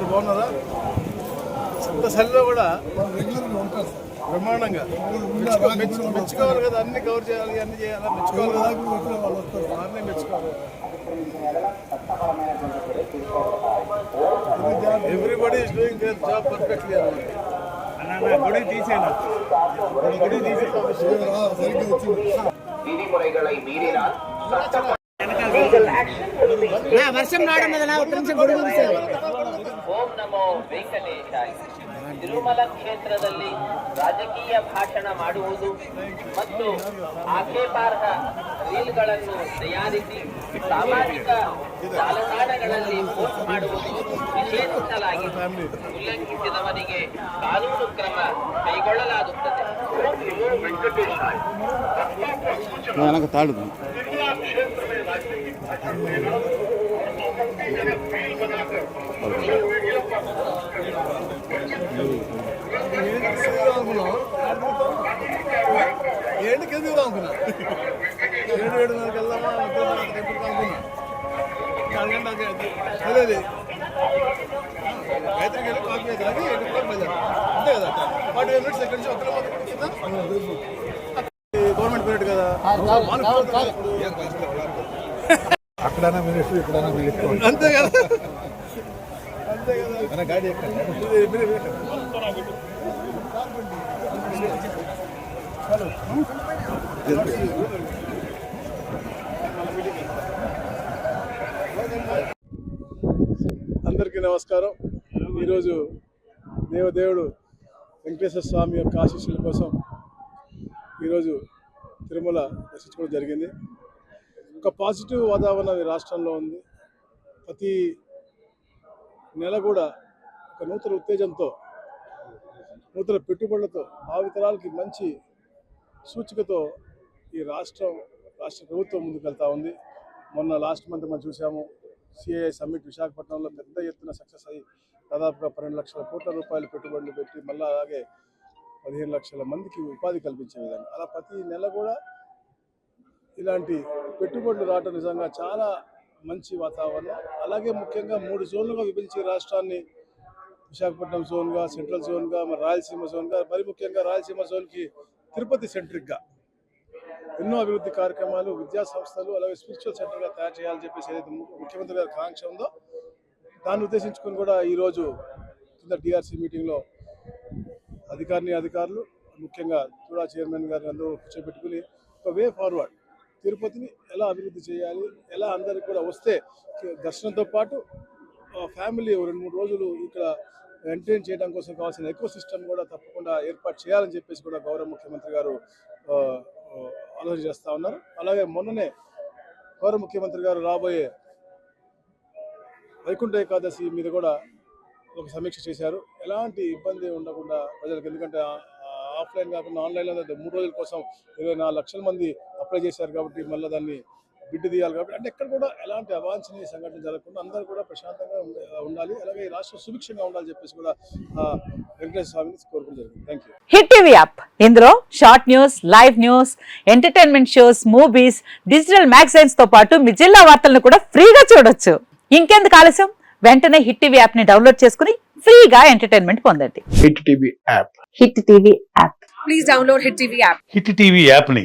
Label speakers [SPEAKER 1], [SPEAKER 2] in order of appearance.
[SPEAKER 1] అందరు బాగున్నారా?
[SPEAKER 2] ఇంత సెల్లో కూడా
[SPEAKER 1] బ్రహ్మాండంగా. మెచ్చుకోవాలి కదా అన్ని కవర్ చేయాలి అన్ని చేయాలి మెచ్చుకోవాలి కదా. అన్నీ మెచ్చుకోవాలి. ఎవ్రీబడి డూయింగ్ జాబ్ పర్ఫెక్ట్లీ
[SPEAKER 3] అన్నమాట. గుడి
[SPEAKER 4] గుడి
[SPEAKER 5] వర్షం రావడం కదా ఒక నిమిషం గుడి
[SPEAKER 4] ముగిసేది ನಮೋ ವೆಂಕಟೇಶಾಯ ತಿರುಮಲ ಕ್ಷೇತ್ರದಲ್ಲಿ ರಾಜಕೀಯ ಭಾಷಣ ಮಾಡುವುದು ಮತ್ತು ಆಕ್ಷೇಪಾರ್ಹ ರೀಲ್ಗಳನ್ನು ತಯಾರಿಸಿ ಸಾಮಾಜಿಕ ಜಾಲತಾಣಗಳಲ್ಲಿ ಪೋಸ್ಟ್ ಮಾಡುವುದು ನಿಷೇಧಿಸಲಾಗಿದೆ ಉಲ್ಲಂಘಿಸಿದವರಿಗೆ ಕಾನೂನು ಕ್ರಮ ಕೈಗೊಳ್ಳಲಾಗುತ್ತದೆ. ಓಂ
[SPEAKER 1] ఏంటి కిందకి రానుకున్నా ఏడు ఏడున్నరకు వెళ్దామా? ఎప్పుడు అనుకున్నా. అదే అదే. గాయత్రికి వెళ్ళి కాఫీ అంతే కదా ఫార్టీ గవర్నమెంట్ పీరియడ్ కదా.
[SPEAKER 2] అక్కడైనా మినిస్టర్
[SPEAKER 1] అంతే కదా. అందరికీ నమస్కారం. ఈరోజు దేవదేవుడు వెంకటేశ్వర స్వామి యొక్క ఆశీస్సుల కోసం ఈరోజు తిరుమల దర్శించుకోవడం జరిగింది. ఒక పాజిటివ్ వాతావరణం ఈ రాష్ట్రంలో ఉంది. ప్రతి నెల కూడా ఒక నూతన ఉత్తేజంతో నూతన పెట్టుబడులతో భావితరాలకి మంచి సూచికతో ఈ రాష్ట్రం రాష్ట్ర ప్రభుత్వం ముందుకు ఉంది. మొన్న లాస్ట్ మంత్ మనం చూసాము సిఐఐ సమ్మిట్ విశాఖపట్నంలో పెద్ద ఎత్తున సక్సెస్ అయ్యి దాదాపుగా పన్నెండు లక్షల కోట్ల రూపాయలు పెట్టుబడులు పెట్టి మళ్ళీ అలాగే పదిహేను లక్షల మందికి ఉపాధి కల్పించే విధంగా. అలా ప్రతి నెల కూడా ఇలాంటి పెట్టుబడులు రావడం నిజంగా చాలా మంచి వాతావరణం. అలాగే ముఖ్యంగా మూడు జోన్లుగా విభజించే రాష్ట్రాన్ని విశాఖపట్నం జోన్గా సెంట్రల్ జోన్గా మరి రాయలసీమ జోన్గా మరి ముఖ్యంగా రాయలసీమ జోన్కి తిరుపతి సెంట్రిక్గా. ఎన్నో అభివృద్ధి కార్యక్రమాలు విద్యా సంస్థలు అలాగే స్పిరిచువల్ సెంటర్గా తయారు చేయాలని చెప్పేసి ఏదైతే ముఖ్యమంత్రి గారి కాంక్ష ఉందో దాన్ని ఉద్దేశించుకొని కూడా ఈరోజు కింద డిఆర్సీ మీటింగ్లో అధికారిని అధికారులు ముఖ్యంగా చూడా చైర్మన్ గారిని అందరూ కూర్చోబెట్టుకుని ఒక వే ఫార్వర్డ్ తిరుపతిని ఎలా అభివృద్ధి చేయాలి ఎలా అందరికి కూడా వస్తే దర్శనంతో పాటు ఫ్యామిలీ రెండు మూడు రోజులు ఇక్కడ ఎంటర్టైన్ చేయడం కోసం కావాల్సిన ఎక్కువ సిస్టమ్ కూడా తప్పకుండా ఏర్పాటు చేయాలని చెప్పేసి కూడా గౌరవ ముఖ్యమంత్రి గారు ఆలోచన చేస్తూ ఉన్నారు. అలాగే మొన్ననే గౌరవ ముఖ్యమంత్రి గారు రాబోయే వైకుంఠ ఏకాదశి మీద కూడా ఒక సమీక్ష చేశారు. ఎలాంటి ఇబ్బంది ఉండకుండా ప్రజలకు ఎందుకంటే ఆఫ్లైన్ కాకుండా ఆన్లైన్లో మూడు రోజుల కోసం ఇరవై నాలుగు లక్షల మంది అప్లై చేశారు కాబట్టి మళ్ళీ దాన్ని బిడ్డు తీయాలి కాబట్టి అంటే ఎక్కడ కూడా ఎలాంటి అవాంఛనీయ సంఘటన జరగకుండా అందరూ కూడా ప్రశాంతంగా ఉండ- ఉండాలి. అలాగే ఈ రాష్ట్రం సుభిక్షంగా ఉండాలని చెప్పేసి కూడా ఆ, వెంకటేశ్వర స్వామిని కోరుకోవడం జరిగింది. Thank you
[SPEAKER 6] hit TV app. ఇందులో short news live news entertainment shows movies digital మ్యాగజైన్స్తో పాటు మీ జిల్లా వార్తలను కూడా ఫ్రీగా చూడొచ్చు. ఇంకెందుకు ఆలస్యం? వెంటనే హిట్ టీవీ యాప్ని డౌన్లోడ్ చేసుకుని ఫ్రీగా ఎంటర్టైన్మెంట్ పొందండి.
[SPEAKER 7] Hit TV app.
[SPEAKER 6] Hit TV app.
[SPEAKER 8] Hit TV యాప్ని